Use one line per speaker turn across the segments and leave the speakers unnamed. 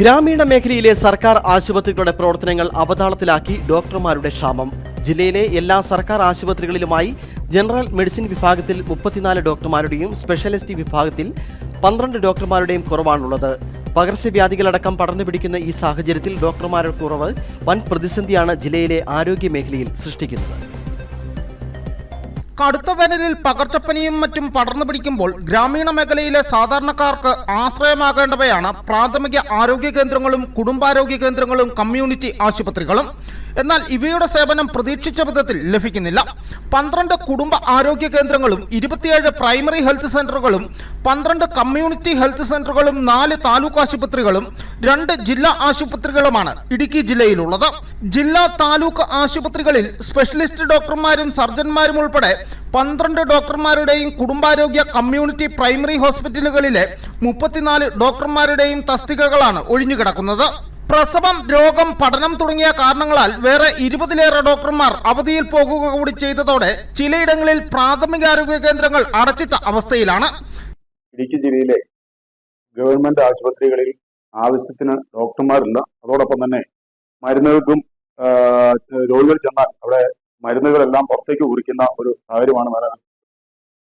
ഗ്രാമീണ മേഖലയിലെ സർക്കാർ ആശുപത്രികളുടെ പ്രവർത്തനങ്ങൾ അവതാളത്തിലാക്കി ഡോക്ടർമാരുടെ ക്ഷാമം. ജില്ലയിലെ എല്ലാ സർക്കാർ ആശുപത്രികളിലുമായി ജനറൽ മെഡിസിൻ വിഭാഗത്തിൽ മുപ്പത്തിനാല് ഡോക്ടർമാരുടെയും സ്പെഷ്യലിസ്റ്റ് വിഭാഗത്തിൽ പന്ത്രണ്ട് ഡോക്ടർമാരുടെയും കുറവാണുള്ളത്. പകർച്ചവ്യാധികളടക്കം പടർന്നു പിടിക്കുന്ന ഈ സാഹചര്യത്തിൽ ഡോക്ടർമാരുടെ കുറവ് വൻ പ്രതിസന്ധിയാണ് ജില്ലയിലെ ആരോഗ്യ മേഖലയിൽ സൃഷ്ടിക്കുന്നത്.
കടുത്ത വേനലിൽ പകർച്ചപ്പനിയും മറ്റും പടർന്നു പിടിക്കുമ്പോൾ ഗ്രാമീണ മേഖലയിലെ സാധാരണക്കാർക്ക് ആശ്രയമാകേണ്ടവയാണ് പ്രാഥമിക ആരോഗ്യ കേന്ദ്രങ്ങളും കുടുംബാരോഗ്യ കേന്ദ്രങ്ങളും കമ്മ്യൂണിറ്റി ആശുപത്രികളും. എന്നാൽ ഇവയുടെ സേവനം പ്രതീക്ഷിച്ച വിധത്തിൽ ലഭിക്കുന്നില്ല. പന്ത്രണ്ട് കുടുംബ ആരോഗ്യ കേന്ദ്രങ്ങളും ഇരുപത്തിയേഴ് പ്രൈമറി ഹെൽത്ത് സെന്ററുകളും പന്ത്രണ്ട് കമ്മ്യൂണിറ്റി ഹെൽത്ത് സെന്ററുകളും നാല് താലൂക്ക് ആശുപത്രികളും രണ്ട് ജില്ലാ ആശുപത്രികളുമാണ് ഇടുക്കി ജില്ലയിലുള്ളത്. ജില്ലാ താലൂക്ക് ആശുപത്രികളിൽ സ്പെഷ്യലിസ്റ്റ് ഡോക്ടർമാരും സർജന്മാരും ഉൾപ്പെടെ പന്ത്രണ്ട് ഡോക്ടർമാരുടെയും കുടുംബാരോഗ്യ കമ്മ്യൂണിറ്റി പ്രൈമറി ഹോസ്പിറ്റലുകളിലെ മുപ്പത്തിനാല് ഡോക്ടർമാരുടെയും തസ്തികകളാണ് ഒഴിഞ്ഞുകിടക്കുന്നത്. പ്രസവം രോഗം പഠനം തുടങ്ങിയ കാരണങ്ങളാൽ വേറെ ഇരുപതിലേറെ ഡോക്ടർമാർ അവധിയിൽ പോകുക കൂടി ചെയ്തതോടെ ചിലയിടങ്ങളിൽ പ്രാഥമികാരോഗ്യ കേന്ദ്രങ്ങൾ അടച്ചിട്ട അവസ്ഥയിലാണ്.
ഇടുക്കി ജില്ലയിലെ ഗവൺമെന്റ് ആശുപത്രികളിൽ ആവശ്യത്തിന് ഡോക്ടർമാരില്ല. അതോടൊപ്പം തന്നെ മരുന്നുകൾക്കും രോഗികൾ ചെന്നാൽ അവിടെ മരുന്നുകളെല്ലാം പുറത്തേക്ക് കുറിക്കുന്ന ഒരു സാഹചര്യമാണ് നിലനിൽക്കുന്നത്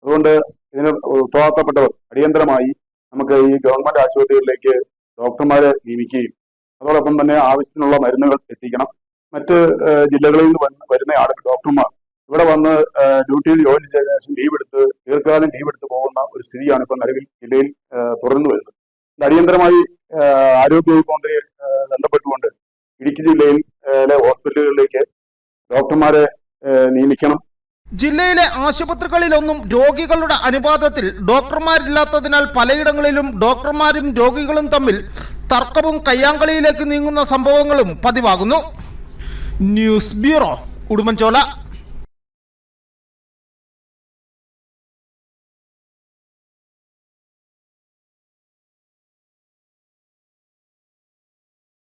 അതുകൊണ്ട് ഇതിന് ഉത്തരവാദിത്തപ്പെട്ടവർ അടിയന്തരമായി നമുക്ക് ഈ ഗവൺമെന്റ് ആശുപത്രികളിലേക്ക് ഡോക്ടർമാരെ നിയമിക്കുകയും അതോടൊപ്പം തന്നെ ആവശ്യത്തിനുള്ള മരുന്നുകൾ എത്തിക്കണം. മറ്റ് ജില്ലകളിൽ നിന്ന് വന്ന് വരുന്ന ആളുകൾ ഡോക്ടർമാർ ഇവിടെ വന്ന് ഡ്യൂട്ടിയിൽ ജോലി ചെയ്ത ശേഷം ലീവ് എടുത്ത് ദീർഘകാലം ലീവ് എടുത്ത് പോകുന്ന ഒരു സ്ഥിതിയാണ് ഇപ്പോൾ നിലവിൽ ജില്ലയിൽ തുടർന്നു വരുന്നത്. അടിയന്തരമായി ആ, ആരോഗ്യവകുപ്പ് മന്ത്രിയെ ആ, ബന്ധപ്പെട്ടുകൊണ്ട് ഇടുക്കി ജില്ലയിൽ ഹോസ്പിറ്റലുകളിലേക്ക് ഡോക്ടർമാരെ നിയമിക്കണം.
ജില്ലയിലെ ആശുപത്രികളിലൊന്നും രോഗികളുടെ അനുപാതത്തിൽ ഡോക്ടർമാരില്ലാത്തതിനാൽ പലയിടങ്ങളിലും ഡോക്ടർമാരും രോഗികളും തമ്മിൽ തർക്കവും കയ്യാങ്കളിയിലേക്ക് നീങ്ങുന്ന സംഭവങ്ങളും പതിവാകുന്നു. News bureau Udumbanchola.